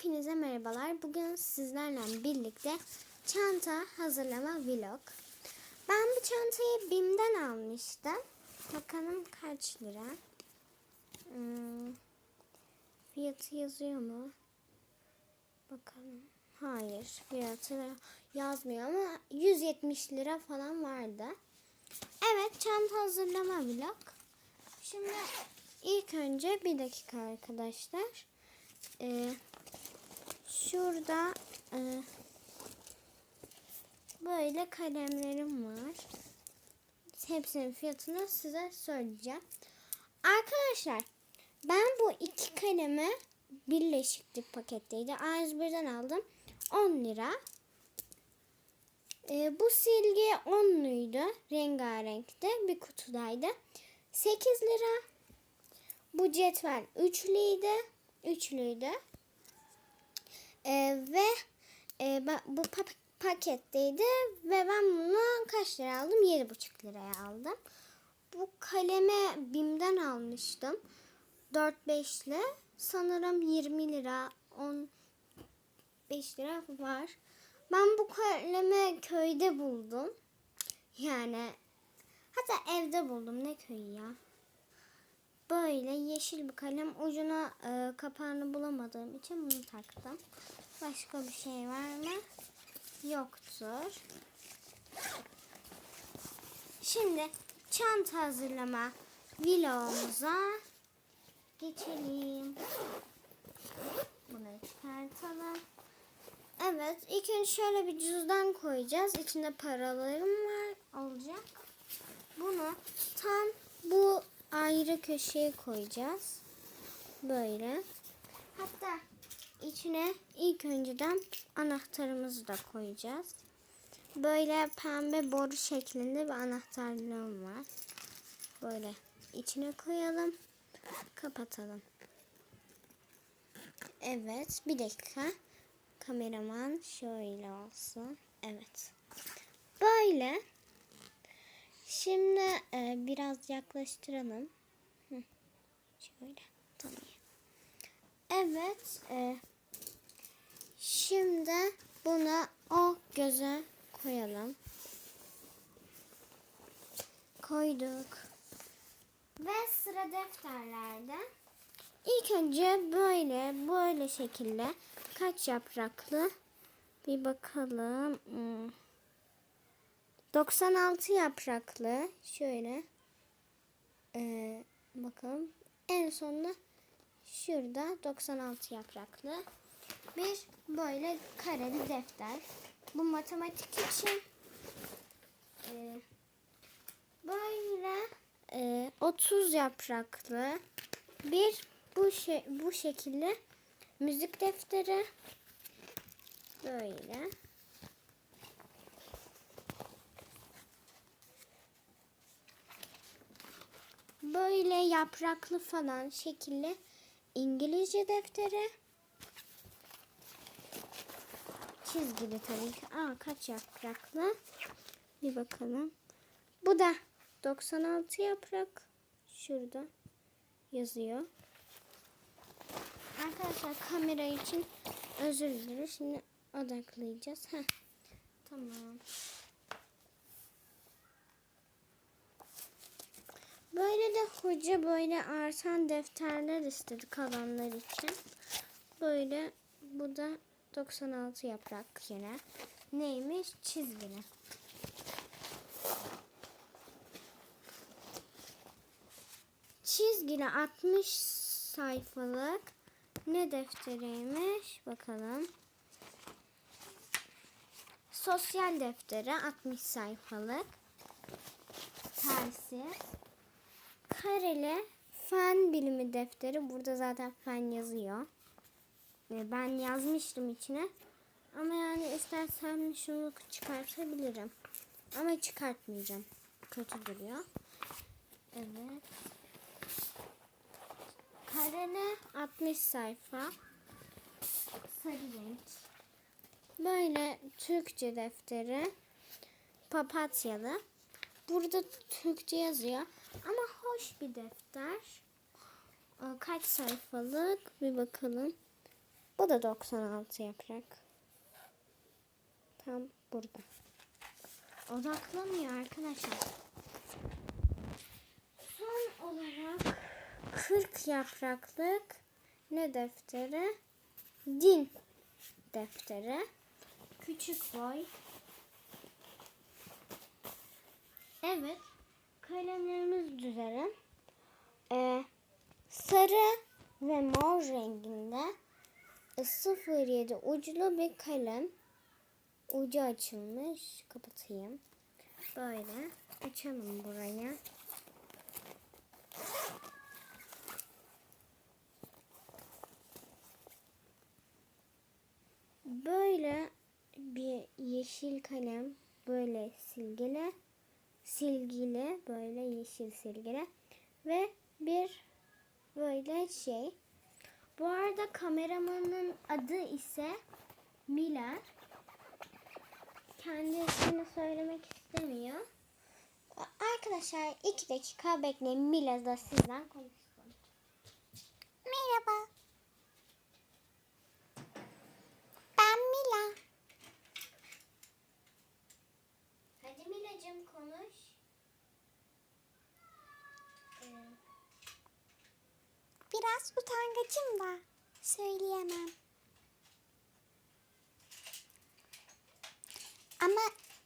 Hepinize merhabalar. Bugün sizlerle birlikte çanta hazırlama vlog. Ben bu çantayı BİM'den almıştım. Bakalım kaç lira. Hmm, fiyatı yazıyor mu? Bakalım. Hayır, fiyatı yazmıyor ama 170 lira falan vardı. Evet, çanta hazırlama vlog. Şimdi ilk önce bir dakika arkadaşlar. Ee, Şurada e, böyle kalemlerim var. Hepsinin fiyatını size söyleyeceğim. Arkadaşlar ben bu iki kalemi birleşiklik paketteydi. A101'den aldım. 10 lira. E, bu silgi 10'luydu. Rengarenkte bir kutudaydı. 8 lira. Bu cetvel 3'lüydü. 3'lüydü. E, ve e, bu pa- paketteydi ve ben bunu kaç lira aldım? 7,5 liraya aldım. Bu kaleme BİM'den almıştım. 4-5'li. Sanırım 20 lira, 15 lira var. Ben bu kalemi köyde buldum. Yani hatta evde buldum. Ne köyü ya? Böyle yeşil bir kalem ucuna e, kapağını bulamadığım için bunu taktım. Başka bir şey var mı? Yoktur. Şimdi çanta hazırlama vlogumuza geçelim. Bunu çıkartalım. Evet, ilk önce şöyle bir cüzdan koyacağız. İçinde paralarım var olacak. Bunu tam bu ayrı köşeye koyacağız. Böyle. Hatta içine ilk önceden anahtarımızı da koyacağız. Böyle pembe boru şeklinde bir anahtarlığım var. Böyle içine koyalım. Kapatalım. Evet, bir dakika. Kameraman şöyle olsun. Evet. Böyle. Şimdi e, biraz yaklaştıralım. Şöyle. Evet. e, şimdi bunu o göze koyalım. Koyduk. Ve sıra defterlerde. İlk önce böyle böyle şekilde kaç yapraklı bir bakalım. Hmm. 96 yapraklı. Şöyle. Ee, bakalım. En sonunda şurada 96 yapraklı. Bir böyle kareli defter. Bu matematik için ee, böyle ee, 30 yapraklı bir bu şey bu şekilde müzik defteri. Böyle böyle yapraklı falan şekilli İngilizce defteri. Çizgili tabii ki. Aa kaç yapraklı? Bir bakalım. Bu da 96 yaprak. Şurada yazıyor. Arkadaşlar kamera için özür dilerim. Şimdi odaklayacağız. Heh. Tamam. Böyle de hoca böyle artan defterler istedi kalanlar için. Böyle bu da 96 yaprak yine. Neymiş? Çizgili. Çizgili 60 sayfalık ne defteriymiş bakalım. Sosyal defteri 60 sayfalık. Tersi kareli fen bilimi defteri. Burada zaten fen yazıyor. Ve Ben yazmıştım içine. Ama yani istersen şunu çıkartabilirim. Ama çıkartmayacağım. Kötü duruyor. Evet. Kareli 60 sayfa. Sarı renk. Böyle Türkçe defteri. Papatyalı. Burada Türkçe yazıyor. Ama hoş bir defter. Aa, Kaç sayfalık bir bakalım. Bu da 96 yaprak. Tam burada. Odaklamıyor arkadaşlar. Son olarak 40 yapraklık ne defteri? Din defteri. Küçük boy. Evet. Kalemlerimiz düzelim. Ee, sarı ve mor renginde 07 uçlu bir kalem. Ucu açılmış. Kapatayım. Böyle açalım burayı. Böyle bir yeşil kalem böyle silgili silgili böyle yeşil silgili ve bir böyle şey. Bu arada kameramanın adı ise Mila. Kendi ismini söylemek istemiyor. Arkadaşlar iki dakika bekleyin. Mila da sizden konuşsun. Merhaba. Ben Mila. Hadi Mila'cığım konuş. Ee, Biraz utangacım da söyleyemem. Ama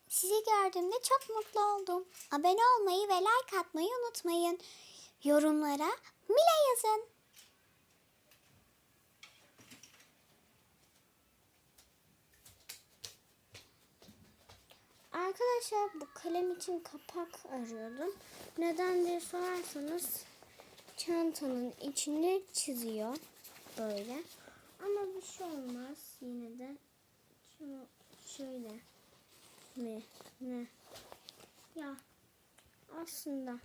sizi gördüğümde çok mutlu oldum. Abone olmayı ve like atmayı unutmayın. Yorumlara Mila yazın. Arkadaşlar bu kalem için kapak arıyordum. Neden diye sorarsanız çantanın içini çiziyor böyle. Ama bir şey olmaz yine de. Şunu şöyle mi ne? Ya aslında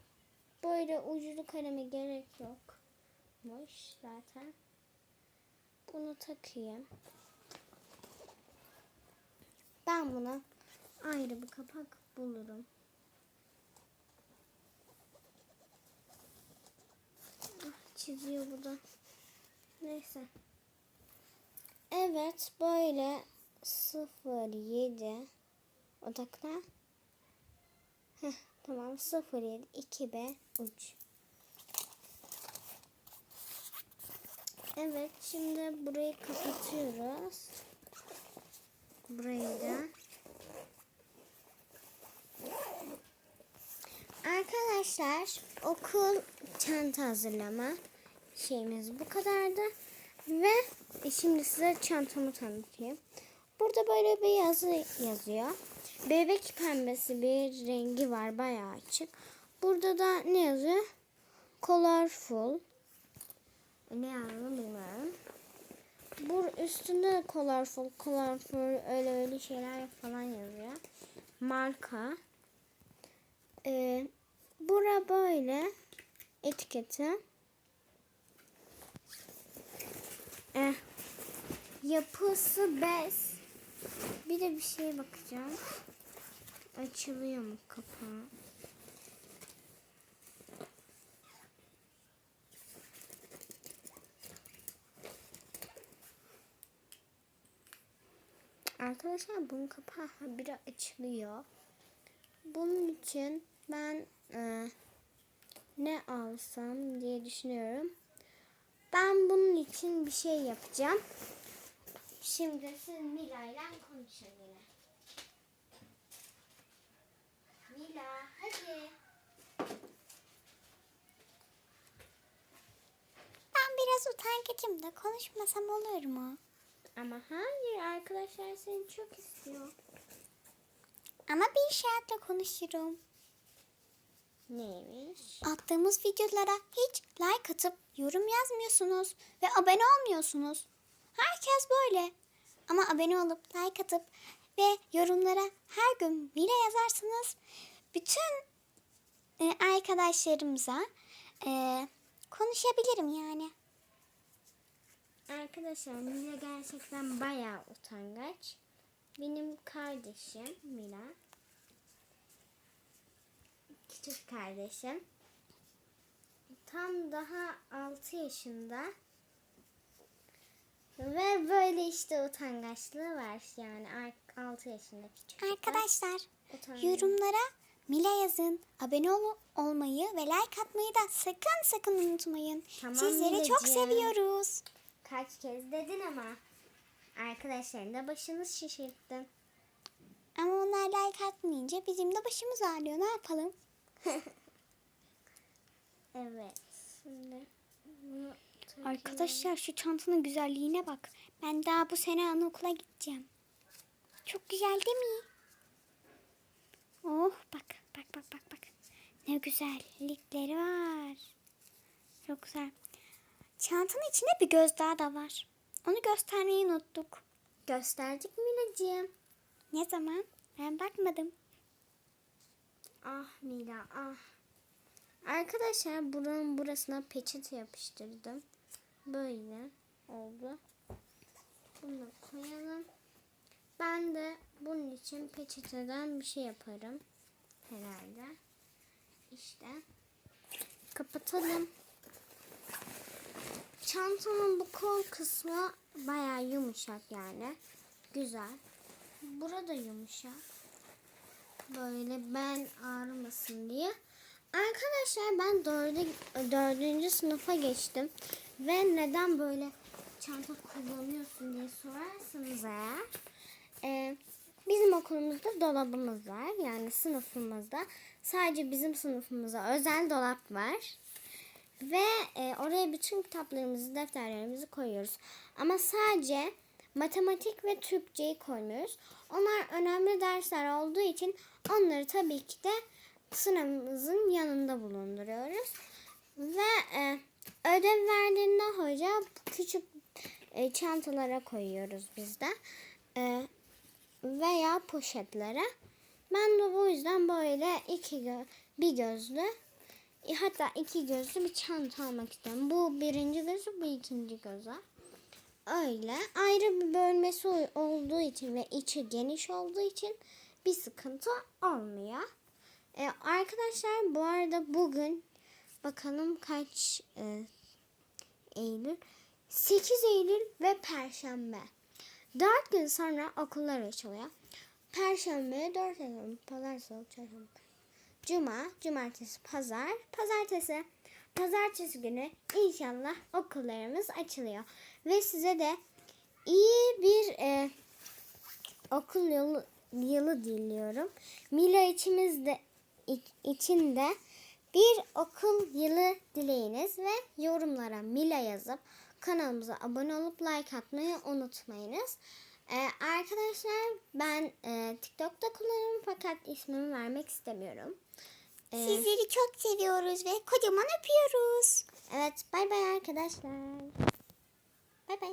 böyle uclu kaleme gerek yokmuş zaten. Bunu takayım. Ben buna ayrı bir kapak bulurum. Ah, çiziyor bu da. Neyse. Evet böyle 07 odakla. Heh, tamam 07 2B uç. Evet şimdi burayı kapatıyoruz. Burayı da. Arkadaşlar okul çanta hazırlama şeyimiz bu kadardı. Ve şimdi size çantamı tanıtayım. Burada böyle bir yazı yazıyor. Bebek pembesi bir rengi var bayağı açık. Burada da ne yazıyor? Colorful. Ne yazdığını bilmiyorum. Bu üstünde de colorful, colorful öyle öyle şeyler falan yazıyor. Marka. Ee, bura böyle etiketi. Eh, yapısı bez. Bir de bir şeye bakacağım. Açılıyor mu kapağı? Arkadaşlar bunun kapağı habire açılıyor. Bunun için ben e, ne alsam diye düşünüyorum. Ben bunun için bir şey yapacağım. Şimdi siz Mila ile konuşun yine. Mila hadi. Ben biraz utangacım da konuşmasam olur mu? Ama hayır arkadaşlar seni çok istiyor. Ama bir şartla konuşurum. Neymiş? Attığımız videolara hiç like atıp yorum yazmıyorsunuz ve abone olmuyorsunuz. Herkes böyle. Ama abone olup like atıp ve yorumlara her gün bile yazarsanız bütün e, arkadaşlarımıza e, konuşabilirim yani. Arkadaşlar Mila gerçekten bayağı utangaç. Benim kardeşim Mila. Küçük kardeşim. Tam daha 6 yaşında. Ve böyle işte utangaçlığı var yani 6 yaşındaki çocuk. Arkadaşlar yorumlara Mila yazın. Abone ol- olmayı ve like atmayı da sakın sakın unutmayın. Tamam Sizleri çok seviyoruz. Kaç kez dedin ama. Arkadaşların da başını şişirttin. Ama onlar like atmayınca bizim de başımız ağrıyor. Ne yapalım? Evet. Şimdi bunu. Arkadaşlar şu çantanın güzelliğine bak. Ben daha bu sene anaokula gideceğim. Çok güzel değil mi? Oh bak bak bak bak bak. Ne güzellikleri var. Çok güzel. Çantanın içinde bir gözdağı da var. Onu göstermeyi unuttuk. gösterdik Milacığım. Ne zaman? Ben bakmadım. Ah Mila ah. Arkadaşlar buranın burasına peçete yapıştırdım. Böyle oldu. Bunu koyalım. Ben de bunun için peçeteden bir şey yaparım. Herhalde. İşte. Kapatalım. Çantanın bu kol kısmı bayağı yumuşak yani. Güzel. Burada yumuşak böyle ben ağrımasın diye. Arkadaşlar ben dörde, dördüncü sınıfa geçtim. Ve neden böyle çanta kullanıyorsun diye sorarsanız eğer. e, bizim okulumuzda dolabımız var. Yani sınıfımızda sadece bizim sınıfımıza özel dolap var. Ve e, oraya bütün kitaplarımızı, defterlerimizi koyuyoruz. Ama sadece matematik ve Türkçeyi koymuyoruz. Onlar önemli dersler olduğu için onları tabii ki de sınavımızın yanında bulunduruyoruz. Ve e, ödev verdiğinde hoca küçük e, çantalara koyuyoruz biz de. E, veya poşetlere. Ben de bu yüzden böyle iki gö- bir gözlü e, hatta iki gözlü bir çanta almak istiyorum. Bu birinci gözü, bu ikinci gözü. Öyle. Ayrı bir bölmesi ol- olduğu için ve içi geniş olduğu için bir sıkıntı olmuyor. E, arkadaşlar bu arada bugün bakalım kaç e, Eylül? 8 Eylül ve Perşembe. 4 gün sonra okullar açılıyor. Perşembe, 4 Eylül, Pazar, Salı, Çarşamba. Cuma, cumartesi, pazar, pazartesi. Pazartesi günü inşallah okullarımız açılıyor. Ve size de iyi bir e, okul yılı, yılı diliyorum. Mila içimizde iç- içinde bir okul yılı dileyiniz ve yorumlara Mila yazıp kanalımıza abone olup like atmayı unutmayınız. Ee, arkadaşlar ben e, TikTok'ta kullanıyorum fakat ismimi vermek istemiyorum. Ee, Sizleri çok seviyoruz ve kocaman öpüyoruz. evet bay bay arkadaşlar. Bay bay.